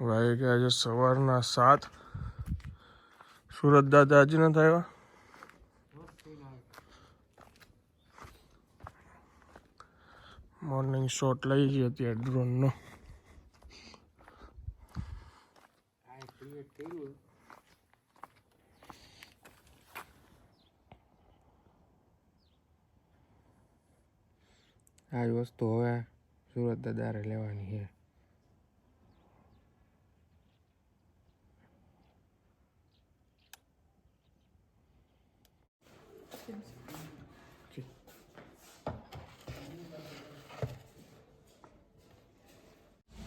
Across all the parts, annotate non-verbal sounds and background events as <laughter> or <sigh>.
વાગ્યા છે સવારના સાત. સુરત દાદા હજી નથી આવ્યા? મોર્નિંગ શોટ લઈ ગયો અત્યારે ડ્રોનનો આ વસ્તુ હવે સુરત દાદારે લેવાની છે.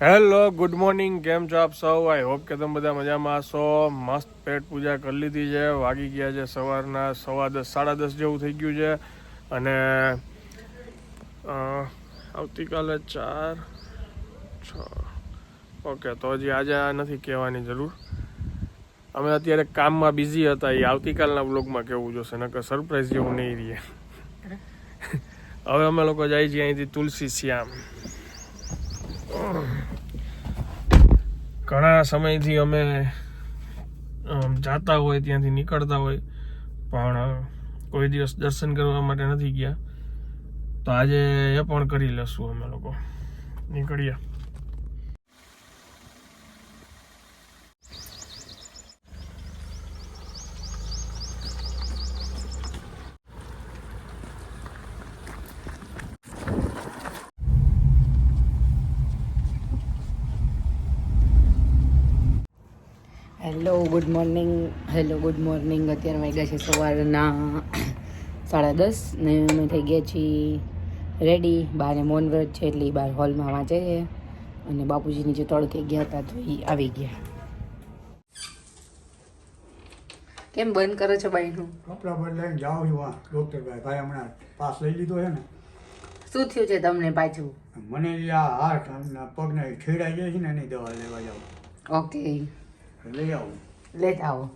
Hello good morning. કેમ છો આપ સૌ? આઈ હોપ કે તમે બધા મજામાં હશો. મસ્ત પેટ પૂજા કરી લીધી છે. વાગી ગયા છે સવારના સવા દસ સાડા દસ જેવું થઈ ગયું છે. અને આવતીકાલે ચાર છ ઓકે તો હજી આજે આ નથી કહેવાની જરૂર. અમે અત્યારે કામમાં બિઝી હતા. એ આવતીકાલના બ્લોગમાં કહેવું જોશે? નકર સરપ્રાઈઝ જેવું નહીં રહીએ હવે અમે લોકો જાય છીએ અહીંથી તુલસી શ્યામ. ઘણા સમયથી અમે જાતા હોય, ત્યાંથી નીકળતા હોય, પણ કોઈ દિવસ દર્શન કરવા માટે નથી ગયા. તો આજે એ પણ કરી લેશું અમે લોકો. નીકળીએ. Hello good morning hello good morning અત્યારે વાગ્યા છે સવારના સાડા દસ ને અમે થઈ ગયા છીએ રેડી બારે મૌન વ્રત છે એટલે બાર હોલમાં વાંચે છે. અને બાપુજી નીચે તડકે ગયા હતા તો એ આવી ગયા. કેમ બંધ કરો છો બાઈનું કપડાં બદલાઈને જાઓ છું ડૉક્ટર ભાઈ ભાઈ હમણાં પાસ લઈ લીધો છે ને. શું થયું છે તમને પાછું? મને આ હાથ પગને છેડાઈ જાય છે ને એની દવા લેવા જાવ ઓકે લઈ આવું લેતા આવો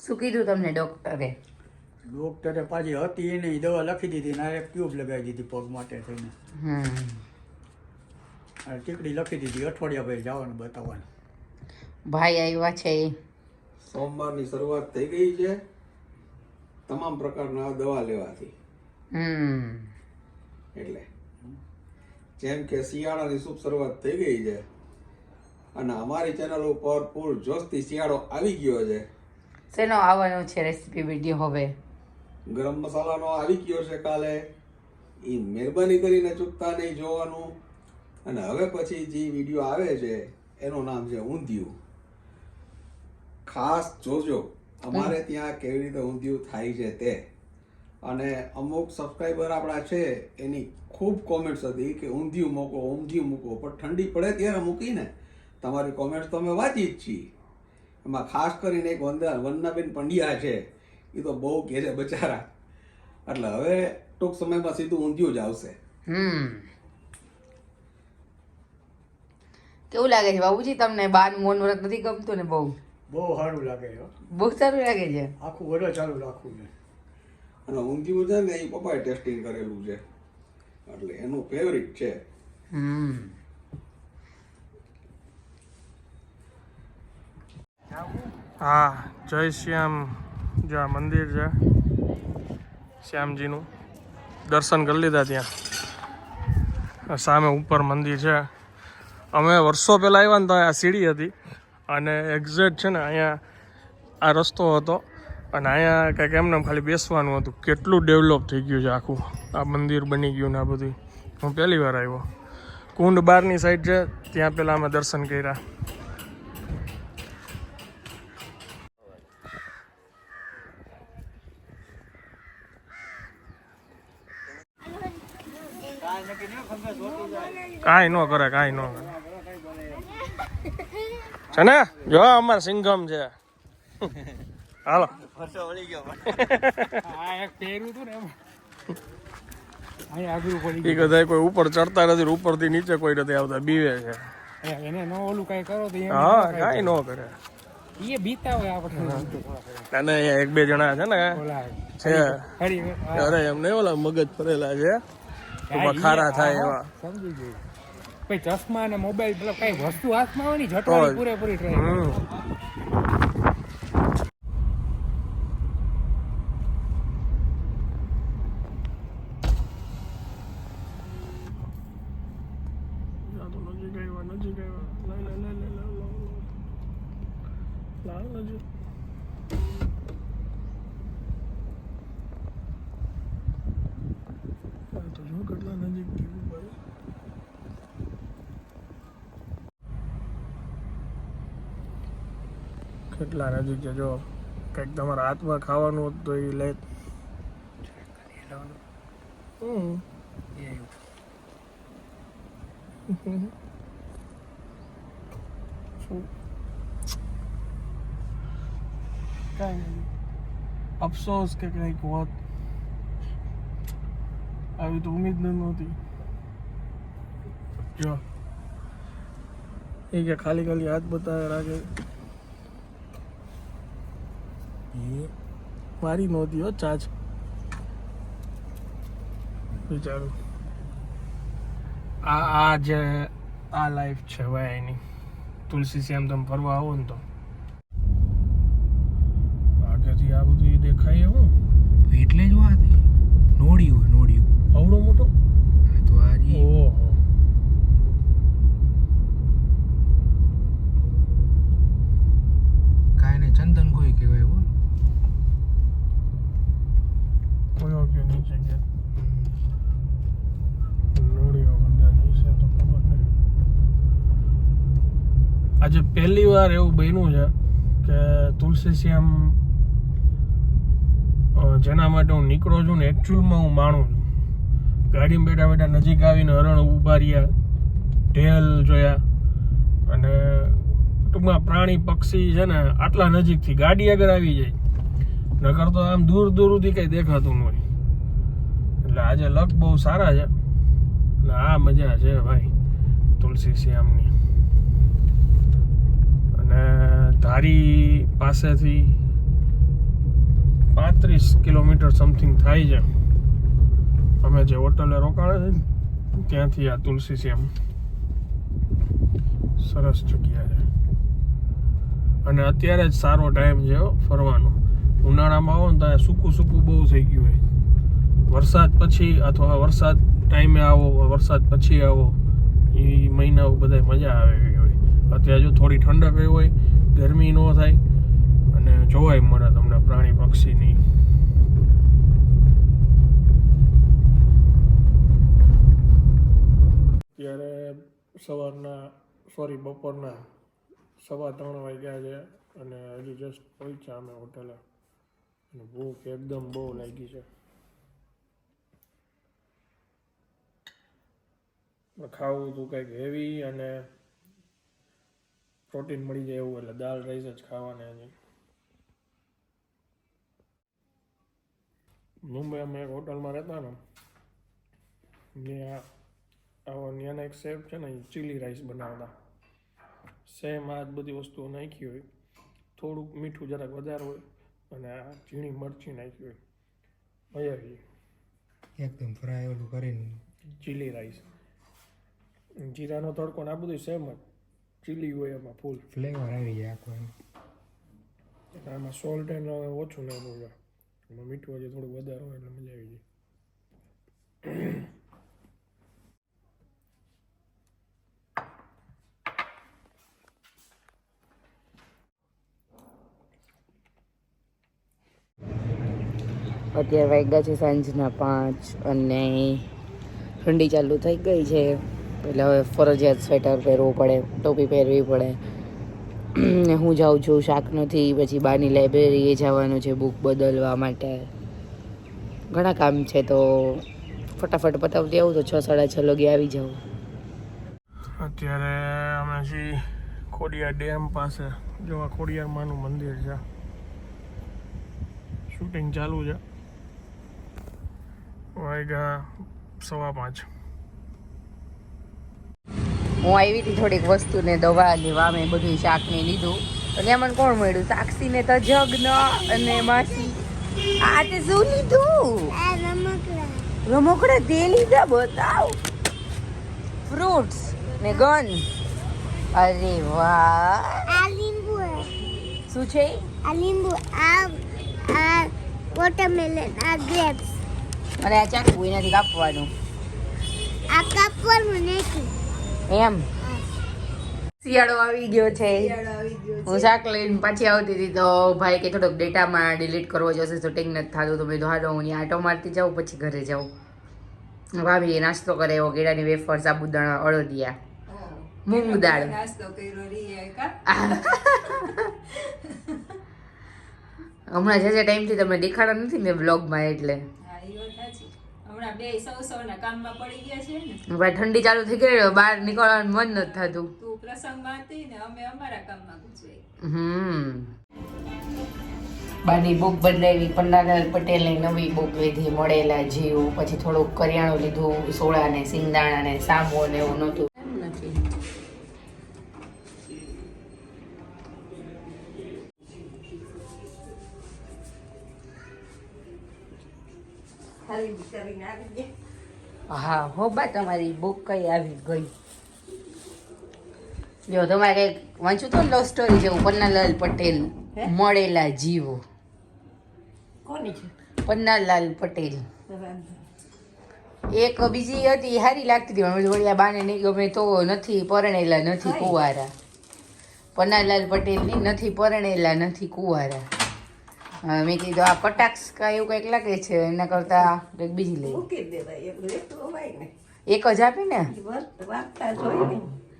શું કીધું તમને ડોક્ટરે ડૉક્ટરે પાછી હતી એની દવા લખી દીધી ને એક ટ્યુબ લગાવી દીધી પગ માટે થઈને. હમ. અને ટીકડી લખી દીધી. અઠવાડિયા પછી જવાનું બતાવવાનું. ભાઈ આવ્યા છે. સોમવારની શરૂઆત થઈ ગઈ છે. તમામ પ્રકારના દવા લેવાથી. હમ. એટલે જેમ કે શિયાળાની શુભ શરૂઆત થઈ ગઈ છે અને અમારી ચેનલ ઉપર પૂર જોશથી શિયાળો આવી ગયો છે. શેનો આવવાનો છે રેસીપી વીડિયો હવે? ગરમ મસાલાનો આવી ગયો છે કાલે. એ મહેરબાની કરીને ચૂકતા નહીં જોવાનું. અને હવે પછી જે વીડિયો આવે છે એનું નામ છે ઊંધિયું. ખાસ જોજો અમારે ત્યાં કેવી રીતે ઊંધિયું થાય છે તે. અને અમુક સબસ્ક્રાઈબર આપણા છે એની ખૂબ કોમેન્ટ્સ હતી કે ઊંધિયું મૂકો ઊંધિયું મૂકો પણ ઠંડી પડે ત્યારે મૂકીને તમારી કોમેન્ટ્સ તો અમે વાંચી જ છીએ. એમાં ખાસ કરીને એક વંદા વંદનાબેન પંડ્યા છે એ તો બહુ ઘેરે બચારા. એટલે હવે ટૂંક સમયમાં સીધું ઊંધિયું જ આવશે. હમ. કેવું લાગે છે બાબુજી તમને? બાર મોન વ્રત નથી ગમતું ને બહુ? બહુ સારું લાગે છે બહુ સારું લાગે છે? આખું વડો ચાલુ રાખવું છે. અને ઊંધિયું છે ને એ પપ્પાએ ટેસ્ટિંગ કરેલું છે. એટલે એનું ફેવરિટ છે. હમ. હા જય શ્યામ જો આ મંદિર છે. શ્યામજીનું. દર્શન કરી લીધા ત્યાં. સામે ઉપર મંદિર છે. અમે વર્ષો પહેલાં આવ્યા ને તો આ સીડી હતી. અને એક્ઝેક્ટ છે ને અહીંયા આ રસ્તો હતો. અને અહીંયા કંઈક એમને ખાલી બેસવાનું હતું. કેટલું ડેવલપ થઈ ગયું છે આખું. આ મંદિર બની ગયું ને આ બધું. હું પહેલી વાર આવ્યો. કુંડ બહારની સાઈડ છે. ત્યાં પહેલાં અમે દર્શન કર્યા. કાંઈ ન કરે કાંઈ ન કરે. છે ને? જો અમાર સિંઘમ છે. હાલો. કોઈ ઉપર ચડતા નથી ને ઉપરથી નીચે કોઈ નથી આવતા બીવે છે. એને ન ઓલું કઈ કરો તો હા કાંઈ ન કરે. એ બીતા હોય આપણે અને એક બે જણા છે ને. છે. અરે એમને ઓલા મગજ ફરેલા છે. ખારા થાય એવા. સમજી ગયું. પછી ચશ્મા અને મોબાઈલ મતલબ કઈ વસ્તુ હાથમાં આવે ને જટવાની તો જ. પૂરેપૂરી ટ્રાય કેટલા નજીક આવ્યા નજીક આવ્યા લઈ લે લઈ લે લાલ નજીક આ તો જો કેટલા નજીક કેટલા નજીક છે? જો કંઈક તમારા હાથમાં ખાવાનું હોત તો એ લે. અફસોસ કે કંઈક હોત. આવી તો ઉમેદ ન નહોતી. જો. એ કે ખાલી ખાલી હાથ બતાવે રાખે. એ મારી નહોતી હો ચાચ વિચારું. આ આ જે આ લાઈફ છે ભાઈ એની. તુલસી શ્યામ તમે ફરવા આવો ને તો. આગળથી આ બધું એ દેખાય એવું? એટલે જ વાત નોડ્યું નોડ્યું આવડો મોટો? તો આ ઓહો. કાંઈ ને ચંદન કોઈ કહેવાય હો. કોઈ કે નીચે ગયા આજે પહેલી વાર એવું બન્યું છે કે તુલસી શ્યામ જેના માટે હું નીકળો છું ને એકચ્યુઅલમાં હું માણું છું. ગાડીમાં બેઠા બેઠા નજીક આવીને હરણ ઊભા રહ્યા, ઢેલ જોયા અને ટૂંકમાં પ્રાણી પક્ષી છે ને આટલા નજીકથી ગાડી આગળ આવી જાય. નકર તો આમ દૂર દૂરથી કઈ દેખાતું ન હોય. એટલે આજે લક બહુ સારા છે. અને આ મજા છે ભાઈ, તુલસી શ્યામની. અને ધારી પાસેથી પાંત્રીસ કિલોમીટર સમથિંગ થાય છે. અમે જે હોટલે રોકાણા છે ત્યાંથી આ તુલસી શ્યામ. સરસ જગ્યા છે. અને અત્યારે જ સારો ટાઈમ છે ફરવાનો. ઉનાળામાં આવો ને ત્યાં સૂકું સૂકું બહુ થઈ ગયું હોય. વરસાદ પછી અથવા વરસાદ ટાઈમે આવો, વરસાદ પછી આવો એ મહિનાઓ બધા મજા આવે એવી હોય. અત્યારે જો થોડી ઠંડક એવી હોય, ગરમી ન થાય, અને જોવાય મળે તમને પ્રાણી પક્ષીની. અત્યારે સવારના સોરી બપોરના સવા ત્રણ વાગ્યા છે, અને હજી જસ્ટ પહોંચ્યા અમે હોટલે. ભૂખ એકદમ બહુ લાગી છે. ખાવું હતું કંઈક હેવી અને પ્રોટીન મળી જાય એવું એટલે દાળ રાઈસ જ ખાવાના હજી મુંબઈ અમે એક હોટલમાં રહેતા ને, ત્યાં આવો ત્યાંના એક શેફ છે ને ચીલી રાઈસ બનાવતા. સેમ આ જ બધી વસ્તુઓ નાખી હોય. થોડુંક મીઠું જરાક વધારે હોય અને આ ઝીણી મરચી નાખી હોય. મજા આવી એકદમ ફ્રાય ઓલું કરીને. Chilli rice. જીરાનો તડકો ને આ બધું સેમ જ. ચીલી હોય એમાં ફૂલ. ફ્લેવર આવી જાય આખો એમ. આમાં સોલ્ટ એને ઓછું નાખ્યું છે એમાં મીઠું હજી થોડું વધારે હોય એટલે મજા આવી જાય. અત્યારે વાગ્યા છે સાંજના પાંચ અને ઠંડી ચાલુ થઈ ગઈ છે. એટલે હવે ફરજિયાત સ્વેટર પહેરવું પડે, ટોપી પહેરવી પડે. ને હું જાઉં છું શાક નથી પછી બહારની લાઇબ્રેરીએ જવાનું છે બુક બદલવા માટે. ઘણા કામ છે તો ફટાફટ પતાવતી આવું તો છ સાડા છ લગે આવી જાઉં. અત્યારે અમે છીએ ખોડિયાર ડેમ પાસે, જોવા આ ખોડિયાર માનું મંદિર છે. શૂટિંગ ચાલુ છે. વાગ્યા સવા પાંચ હું આવી હતી થોડીક વસ્તુ ને દવા લેવા મેં બધું શાક ને લીધું. અને મને કોણ મળ્યું? સાક્ષી ને તો જગ્ન અને માસી. આ તે શું લીધું? રમકડા. તે લીધા? બતાવ. ફ્રૂટ્સ ને ગન. અરે વાહ. આ લીંબુ શું છે? આ લીંબુ આ આ વોટરમેલન આ ગ્રેપ્સ અને આ ચાકુ એનાથી કાપવાનું? આ કાપવાનું નથી. એમ? શિયાળો આવી ગયો છે. હું શાક લઈને પાછી આવતી હતી તો ભાઈ કે થોડોક ડેટામાં ડિલીટ કરવો જશે શૂટિંગ નથી થતું. તો મેં હાલો હું આટો મારતી જાઉં પછી ઘરે જાઉં. ભાભી નાસ્તો કરે એવો કેળાની વેફર સાબુદાણા અળદિયા મૂંગ દાળ. <laughs> હમણાં જે જે ટાઈમથી તમે દેખાડા નથી મેં બ્લોગમાં એટલે. બે સૌ સૌના કામમાં પડી ગયા છે ને. ભાઈ ઠંડી ચાલુ થઈ ગઈ બહાર નીકળવાનું મન નથી થતું. તું પ્રસંગમાં હતી ને અમે અમારા કામમાં ગુજવાઈ હમ. બાની બુક બદલાવી પન્નાલાલ પટેલની નવી બુક લીધી મળેલા જીવ પછી થોડુંક કરિયાણું લીધું સોળા ને સિંગદાણા ને સામો ને એવું નહોતું. હા હો બા તમારી બુક કઈ આવી ગઈ? જો તમારે કંઈક વાંચું તો લવ સ્ટોરી જેવું પન્નાલાલ પટેલ મળેલા જીવો. પન્નાલાલ પટેલ. એક બીજી હતી સારી લાગતી હતી પણ વળી આ બાને નહીં ગમે તો નથી પરણેલા નથી કુવારા. પન્નાલાલ પટેલની નથી પરણેલા નથી કુંવારા. મેં કીધું આ કટાક્ષ કા એવું કંઈક લાગે છે એના કરતા કંઈક બીજી લઈ એક જ આપી ને?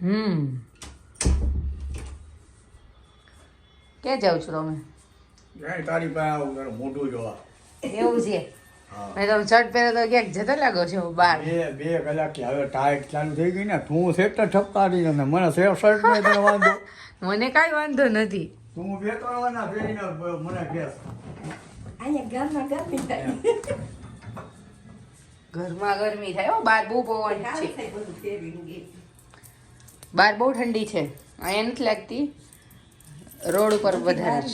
હમ. ક્યાં જાવ છો તમે? તારી પાસે મોઢું જોવા. એવું છે? મેં તમે શર્ટ પહેરો તો ક્યાંક જતા લાગો છો બહાર? બે બે કલાકથી હવે ટાઈટ ચાલુ થઈ ગઈ ને તું સેટ ઠપકારી મને શર્ટ <laughs> મને કાંઈ વાંધો નથી. તું બે ત્રણ વારના ફેરીને મને કહેશ ઘરમાં ગરમી થાય. હો બહાર બહુ પવન છે. બહાર બહુ ઠંડી છે. અહીંયા નથી લાગતી. રોડ ઉપર વધારે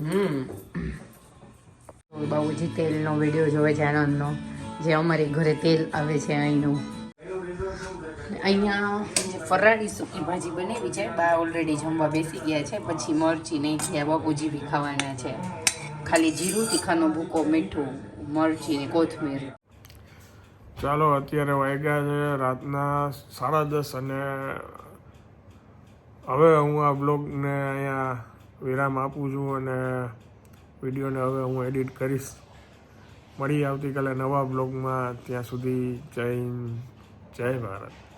હમ. બાબુજી તેલનો વીડિયો જોવે છે આનંદનો. જે અમારી ઘરે તેલ આવે છે અહીંનું. અહીંયા ફરાળી સૂકી ભાજી બનાવી છે. બા ઓલરેડી જમવા બેસી ગયા છે. પછી મરચી નહીં થયા બાપુજી બી ખાવાના છે. ખાલી જીરું, તીખાનો ભૂકો, મીઠું, મરચી ને કોથમીર. ચાલો, અત્યારે વાગ્યા છે રાતના સાડા દસ અને હવે હું આ બ્લોગને અહીંયા વિરામ આપું છું અને વિડીયોને હવે હું એડિટ કરીશ. મળી આવતીકાલે નવા બ્લોગમાં ત્યાં સુધી જય જય ભારત.